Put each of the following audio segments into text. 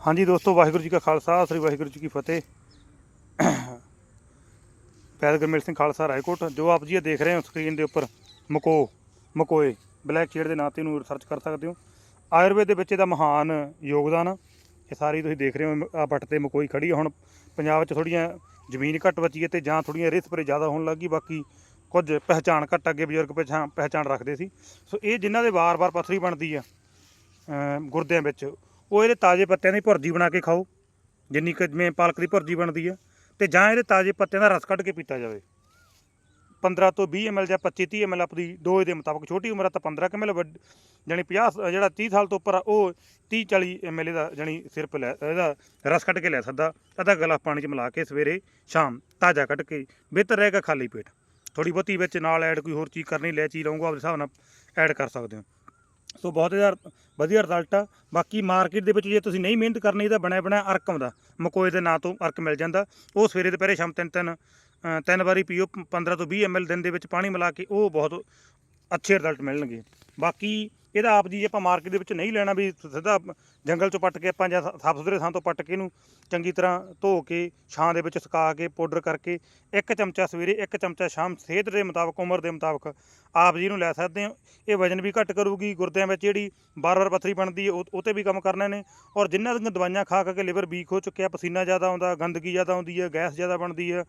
ਹਾਂਜੀ ਦੋਸਤੋ, ਵਾਹਿਗੁਰੂ ਜੀ ਕਾ ਖਾਲਸਾ, ਸ੍ਰੀ ਵਾਹਿਗੁਰੂ ਜੀ ਕੀ ਫਤਿਹ। ਪੈਦ ਗੁਰਮੇਲ ਸਿੰਘ ਖਾਲਸਾ ਰਾਏਕੋਟ, ਜੋ ਆਪ ਜੀ ਇਹ ਦੇਖ ਰਹੇ ਹੋ ਸਕਰੀਨ ਦੇ ਉੱਪਰ, ਮਕੋ, ਮਕੋਏ, ਬਲੈਕ ਸ਼ੇਡ ਦੇ ਨਾਂ ਤੇ ਇਹਨੂੰ ਰਿਸਰਚ ਕਰ ਸਕਦੇ ਹੋ। ਆਯੁਰਵੇਦ ਦੇ ਵਿੱਚ ਇਹਦਾ ਮਹਾਨ ਯੋਗਦਾਨ ਆ। ਇਹ ਸਾਰੀ ਤੁਸੀਂ ਦੇਖ ਰਹੇ ਹੋ, ਆ ਪੱਟ ਤੇ ਮਕੋਈ ਖੜੀ ਆ। ਹੁਣ ਪੰਜਾਬ 'ਚ ਥੋੜੀਆਂ ਜ਼ਮੀਨ ਘੱਟ ਬਚੀ ਹੈ ਤੇ ਜਾਂ ਥੋੜੀਆਂ ਰੇਤ ਸਪਰੇ ਜ਼ਿਆਦਾ ਹੋਣ ਲੱਗੀ ਬਾਕੀ ਕੁਝ ਪਹਿਚਾਣ ਘੱਟ ਅੱਗੇ ਬਜ਼ੁਰਗ ਪਹਿਚਾਣ ਪਹਿਚਾਣ ਰੱਖਦੇ ਸੀ। ਸੋ ਇਹ ਜਿਨ੍ਹਾਂ ਦੇ ਵਾਰ-ਵਾਰ ਪਥਰੀ ਬਣਦੀ ਆ ਗੁਰਦਿਆਂ ਵਿੱਚ ਉਹ ਇਹਦੇ ਤਾਜ਼ੇ ਪੱਤਿਆਂ ਦੀ ਭੁਰਜੀ ਬਣਾ ਕੇ ਖਾਓ। ਜਿੰਨੀ ਕੁ ਜਿਵੇਂ ਪਾਲਕ ਦੀ ਭੁਰਜੀ ਬਣਦੀ ਹੈ ਤੇ ਜਾਂ ਇਹਦੇ ਤਾਜ਼ੇ ਪੱਤਿਆਂ ਦਾ ਰਸ ਕੱਢ ਕੇ ਪੀਤਾ ਜਾਵੇ। 15 ਤੋਂ 20 ml ਜਾਂ 25 30 ml ਆਪਣੀ ਡੋਜ਼ ਦੇ ਮੁਤਾਬਕ। ਛੋਟੀ ਉਮਰ ਆ ਤਾਂ 15 ml ਵੱਡ, ਜਾਣੀ 50 ਸ- ਜਿਹੜਾ 30 ਸਾਲ ਤੋਂ ਉੱਪਰ ਆ, ਉਹ 30 40 ml ਦਾ ਜਾਣੀ ਸਿਰਪ ਲੈ, ਇਹਦਾ ਰਸ ਕੱਢ ਕੇ ਲੈ ਸਕਦਾ। ਅੱਧਾ ਗਲਾਸ ਪਾਣੀ 'ਚ ਮਿਲਾ ਕੇ ਸਵੇਰੇ ਸ਼ਾਮ ਤਾਜ਼ਾ ਕੱਢ ਕੇ ਬਿਹਤਰ ਰਹੇਗਾ ਖਾਲੀ ਪੇਟ। ਥੋੜੀ ਬਹੁਤੀ ਵਿੱਚ ਨਾਲ ਐਡ ਕੋਈ ਹੋਰ ਚੀਜ਼ ਕਰਨੀ, ਲੈ ਚੀਜ਼ ਲਵਾਂਗਾ ਆਪਣੇ ਹਿਸਾਬ ਨਾਲ ਐਡ ਕਰ ਸਕਦੇ ਹੋ। ਸੋ ਬਹੁਤ ਜ਼ਿਆਦਾ ਵਧੀਆ ਰਿਜ਼ਲਟ ਆ। ਬਾਕੀ ਮਾਰਕੀਟ ਦੇ ਵਿੱਚ ਜੇ ਤੁਸੀਂ ਨਹੀਂ ਮਿਹਨਤ ਕਰਨੀ ਤਾਂ ਬਣਿਆ ਬਣਿਆ ਅਰਕ ਆਉਂਦਾ। ਮਕੋਏ ਦੇ ਨਾਂ ਤੋਂ ਅਰਕ ਮਿਲ ਜਾਂਦਾ। ਉਹ ਸਵੇਰੇ ਦੁਪਹਿਰੇ ਸ਼ਾਮ ਤਿੰਨ ਤਿੰਨ ਤਿੰਨ ਵਾਰੀ ਪੀਓ 15 ਤੋਂ 20 ml ਦਿਨ ਦੇ ਵਿੱਚ ਪਾਣੀ ਮਿਲਾ ਕੇ ਉਹ ਬਹੁਤ ਅੱਛੇ ਰਿਜ਼ਲਟ ਮਿਲਣਗੇ। ਬਾਕੀ ਇਹਦਾ ਆਪ ਜੀ ਆਪਾਂ ਮਾਰਕੀਟ ਦੇ ਵਿੱਚ ਨਹੀਂ ਲੈਣਾ ਵੀ ਸਿੱਧਾ ਜੰਗਲ ਚੋਂ ਪੱਟ ਕੇ ਆਪਾਂ ਜਾਂ ਸਾਫ਼ ਸੁਥਰੇ ਥਾਂ ਤੋਂ ਪੱਟ ਕੇ ਇਹਨੂੰ ਚੰਗੀ ਤਰ੍ਹਾਂ ਧੋ ਕੇ, ਛਾਂ ਦੇ ਵਿੱਚ ਸੁਕਾ ਕੇ ਪਾਊਡਰ ਕਰਕੇ ਇੱਕ ਚਮਚਾ ਸਵੇਰੇ ਇੱਕ ਚਮਚਾ ਸ਼ਾਮ ਸਿਹਤ ਦੇ ਮੁਤਾਬਕ, ਉਮਰ ਦੇ ਮੁਤਾਬਕ ਆਪ ਜੀ ਨੂੰ ਲੈ ਸਕਦੇ ਹੋ। ਇਹ ਵਜਨ ਵੀ ਘੱਟ ਕਰੂਗੀ, ਗੁਰਦਿਆਂ ਵਿੱਚ ਜਿਹੜੀ ਬਾਰ-ਬਾਰ ਪੱਥਰੀ ਬਣਦੀ ਹੈ, ਉਹ ਉਹ ਤੇ ਵੀ ਕੰਮ ਕਰਨੇ ਨੇ ਔਰ ਜਿਨ੍ਹਾਂ ਦੀਆਂ ਦਵਾਈਆਂ ਖਾ ਖਾ ਕੇ ਲਿਵਰ ਵੀਕ ਹੋ ਚੁੱਕਿਆ, ਪਸੀਨਾ ਜ਼ਿਆਦਾ ਆਉਂਦਾ, ਗੰਦਗੀ ਜ਼ਿਆਦਾ ਆਉਂਦੀ ਹੈ, ਗੈਸ ਜ਼ਿਆਦਾ ਬਣਦੀ ਹੈ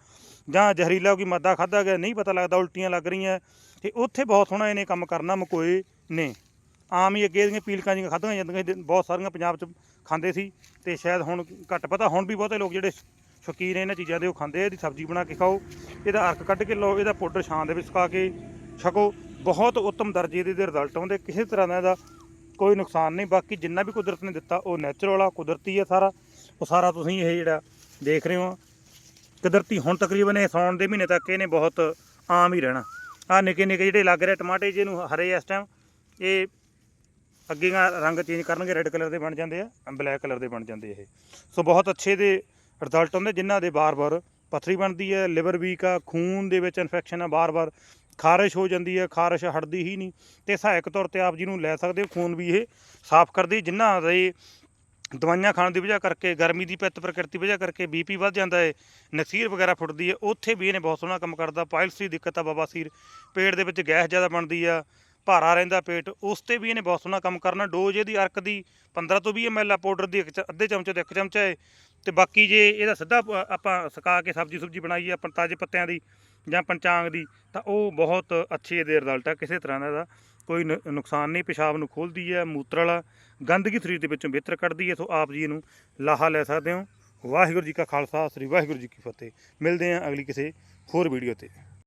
ਜਾਂ ਜ਼ਹਿਰੀਲਾ ਕੋਈ ਮਾਦਾ ਖਾਦਾ ਗਿਆ, ਨਹੀਂ ਪਤਾ ਲੱਗਦਾ, ਉਲਟੀਆਂ ਲੱਗ ਰਹੀਆਂ ਤੇ ਉੱਥੇ ਬਹੁਤ ਸੋਹਣਾ ਇਹਨੇ ਕੰਮ ਕਰਨਾ, ਮਕੋਏ ਨੇ। ਆਮ ਹੀ ਅੱਗੇ ਦੀਆਂ ਪੀਲਕਾਂ ਜਿਹੀਆਂ ਖਾਧੀਆਂ ਜਾਂਦੀਆਂ ਸੀ, ਬਹੁਤ ਸਾਰੀਆਂ ਪੰਜਾਬ 'ਚ ਖਾਂਦੇ ਸੀ ਤੇ ਸ਼ਾਇਦ ਹੁਣ ਘੱਟ ਪਤਾ ਹੁਣ ਵੀ ਬਹੁਤੇ ਲੋਕ ਜਿਹੜੇ ਸ਼ੌਕੀਨ ਇਹਨਾਂ ਚੀਜ਼ਾਂ ਦੇ ਉਹ ਖਾਂਦੇ ਆ ਇਹਦੀ ਸਬਜ਼ੀ ਬਣਾ ਕੇ ਖਾਓ ਇਹਦਾ ਅਰਕ ਕੱਢ ਕੇ ਲਓ ਇਹਦਾ ਪਾਊਡਰ ਛਾਂ ਦੇ ਵਿੱਚ ਸੁਕਾ ਕੇ ਛਕੋ ਬਹੁਤ ਉੱਤਮ ਦਰਜੇ ਦੇ ਰਿਜ਼ਲਟ ਆਉਂਦੇ ਕਿਸੇ ਤਰ੍ਹਾਂ ਦਾ ਇਹਦਾ ਕੋਈ ਨੁਕਸਾਨ ਨਹੀਂ ਬਾਕੀ ਜਿੰਨਾ ਵੀ ਕੁਦਰਤ ਨੇ ਦਿੱਤਾ ਉਹ ਨੈਚੁਰਲ ਆ ਕੁਦਰਤੀ ਆ ਸਾਰਾ ਉਹ ਸਾਰਾ ਤੁਸੀਂ ਇਹ ਜਿਹੜਾ ਦੇਖ ਰਹੇ ਹੋ ਕੁਦਰਤੀ ਹੁਣ ਤਕਰੀਬਨ ਇਹ ਸੌਣ ਦੇ ਮਹੀਨੇ ਤੱਕ ਇਹਨੇ ਬਹੁਤ ਆਮ ਹੀ ਰਹਿਣਾ। ਆ ਨਿੱਕੇ ਨਿੱਕੇ ਜਿਹੜੇ ਲੱਗ ਰਹੇ ਟਮਾਟੇ ਜਿਹਨੂੰ ਹਰੇ ਇਸ ਟਾਈਮ ਇਹ ਅੱਗੇ ਰੰਗ ਚੇਂਜ ਕਰਨਗੇ ਰੈੱਡ ਕਲਰ ਦੇ ਬਣ ਜਾਂਦੇ ਆ ਬਲੈਕ ਕਲਰ ਦੇ ਬਣ ਜਾਂਦੇ ਇਹ। ਸੋ ਬਹੁਤ ਅੱਛੇ ਦੇ ਰਿਜ਼ਲਟ ਹੁੰਦੇ, ਜਿਨ੍ਹਾਂ ਦੇ ਬਾਰ-ਬਾਰ ਪਥਰੀ ਬਣਦੀ ਹੈ ਲਿਵਰ ਵੀਕ ਆ, ਖੂਨ ਦੇ ਵਿੱਚ ਇਨਫੈਕਸ਼ਨ ਆ, ਬਾਰ-ਬਾਰ ਖਾਰਿਸ਼ ਹੋ ਜਾਂਦੀ ਹੈ, ਖਾਰਿਸ਼ ਹਟਦੀ ਹੀ ਨਹੀਂ। ਤੇ ਸਹਾਇਕ ਤੌਰ ਤੇ ਆਪ ਜੀ ਨੂੰ ਲੈ ਸਕਦੇ ਹੋ, ਖੂਨ ਵੀ ਇਹ ਸਾਫ਼ ਕਰਦੀ ਜਿਨ੍ਹਾਂ ਦੇ ਦਵਾਈਆਂ ਖਾਣ ਦੀ ਵਜ੍ਹਾ ਕਰਕੇ, ਗਰਮੀ ਦੀ ਪਿੱਤ ਪ੍ਰਕਿਰਤੀ ਵਜ੍ਹਾ ਕਰਕੇ ਬੀਪੀ ਵੱਧ ਜਾਂਦਾ ਹੈ, ਨਸੀਰ ਵਗੈਰਾ ਫੁੱਟਦੀ ਹੈ, ਉੱਥੇ ਵੀ ਇਹਨੇ ਬਹੁਤ ਸੋਹਣਾ ਕੰਮ ਕਰਦਾ। ਪਾਇਲਸ ਦੀ ਦਿੱਕਤ ਆ, ਬਾਬਾ ਸੀਰ। ਪੇਟ ਦੇ ਵਿੱਚ ਗੈਸ ਜ਼ਿਆਦਾ ਬਣਦੀ ਆ ਭਾਰਾ ਰਹਿੰਦਾ ਪੇਟ, ਉਸ ਤੇ ਵੀ ਇਹਨੇ ਬਹੁਤ ਸੋਹਣਾ ਕੰਮ ਕਰਨਾ। ਡੋਜ਼ ਇਹਦੀ ਅਰਕ ਦੀ 15 ਤੋਂ 20 ml ਆ ਪਾਊਡਰ ਦੀ ਇੱਕ ਚ- ਅੱਧੇ ਚਮਚੇ ਤੋਂ ਇੱਕ ਚਮਚਾ ਹੈ ਤੇ ਬਾਕੀ ਜੇ ਇਹਦਾ ਸਿੱਧਾ ਪ- ਆਪਾਂ ਸੁਕਾ ਕੇ ਸਬਜ਼ੀ ਸੁਬਜੀ ਬਣਾਈਏ ਆਪਾਂ ਤਾਜ਼ੇ ਪੱਤਿਆਂ ਦੀ ਜਾਂ ਪੰਚਾਂਗ ਦੀ, ਤਾਂ ਉਹ ਬਹੁਤ ਅੱਛੇ ਇਹਦੇ ਰਿਜ਼ਲਟ ਆ। ਕਿਸੇ ਤਰ੍ਹਾਂ ਦਾ ਇਹਦਾ ਕੋਈ ਨੁ- ਨੁਕਸਾਨ ਨਹੀਂ, ਪਿਸ਼ਾਬ ਨੂੰ ਖੋਲਦੀ ਹੈ ਮੂਤਰ ਵਾਲਾ ਗੰਦਗੀ ਸਰੀਰ ਦੇ ਵਿੱਚੋਂ ਬਿਹਤਰ ਕੱਢਦੀ ਹੈ ਸੋ ਆਪ ਜੀ ਇਹਨੂੰ ਲਾਹਾ ਲੈ ਸਕਦੇ ਹੋ। ਵਾਹਿਗੁਰੂ ਜੀ ਕਾ ਖਾਲਸਾ, ਸ੍ਰੀ ਵਾਹਿਗੁਰੂ ਜੀ ਕੀ ਫਤਿਹ। ਮਿਲਦੇ ਹਾਂ ਅਗਲੀ ਕਿਸੇ ਹੋਰ ਵੀਡੀਓ ਤੇ।